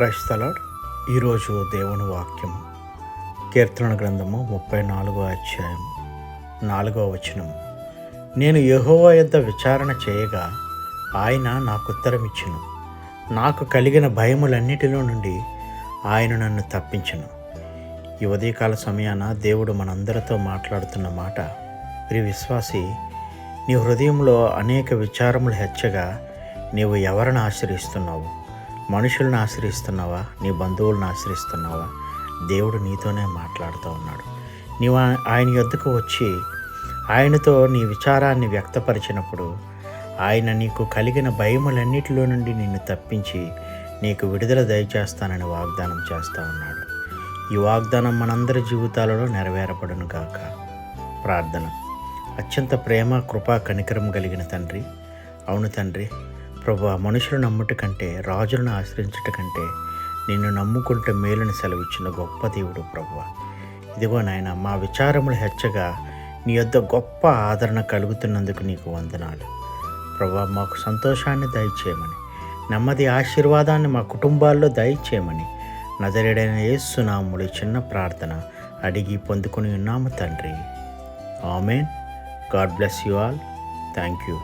క్రైస్తలాడ్ ఈరోజు దేవుని వాక్యం కీర్తన గ్రంథము ముప్పై నాలుగో అధ్యాయం నాలుగో వచనం నేను యహోవా యొద్ద విచారణ చేయగా ఆయన నాకు ఉత్తరం ఇచ్చిను. నాకు కలిగిన భయములన్నిటిలో నుండి ఆయన నన్ను తప్పించను. ఈ ఉదయకాల సమయాన దేవుడు మనందరితో మాట్లాడుతున్న మాట ప్రి విశ్వాసి నీ హృదయంలో అనేక విచారములు హెచ్చగా నీవు ఎవరిని ఆశ్రయిస్తున్నావు? మనుషులను ఆశ్రయిస్తున్నావా? నీ బంధువులను ఆశ్రయిస్తున్నావా? దేవుడు నీతోనే మాట్లాడుతూ ఉన్నాడు. నీవు ఆయన యొద్దకు వచ్చి ఆయనతో నీ విచారాన్ని వ్యక్తపరిచినప్పుడు ఆయన నీకు కలిగిన భయములన్నిటిలో నుండి నిన్ను తప్పించి నీకు విడుదల దయచేస్తానని వాగ్దానం చేస్తూ ఉన్నాడు. ఈ వాగ్దానం మనందరి జీవితాలలో నెరవేరపడును గాక. ప్రార్థన. అత్యంత ప్రేమ కృపా కనికరం కలిగిన తండ్రి. అవును తండ్రి ప్రభు మనుషులు నమ్ముట కంటే రాజులను ఆశ్రయించుట కంటే నిన్ను నమ్ముకుంటే మేలుని సెలవిచ్చిన గొప్ప దేవుడు ప్రభు. ఇదిగో నాయన మా విచారములు హెచ్చగా నీ యొద్ద గొప్ప ఆదరణ కలుగుతున్నందుకు నీకు వందనాలు. ప్రభా మాకు సంతోషాన్ని దయచేయమని నెమ్మది ఆశీర్వాదాన్ని మా కుటుంబాల్లో దయచేయమని నజరేడైన యేసునాముడి చిన్న ప్రార్థన అడిగి పొందుకుని ఉన్నాము తండ్రి. Amen. God bless you all. Thank you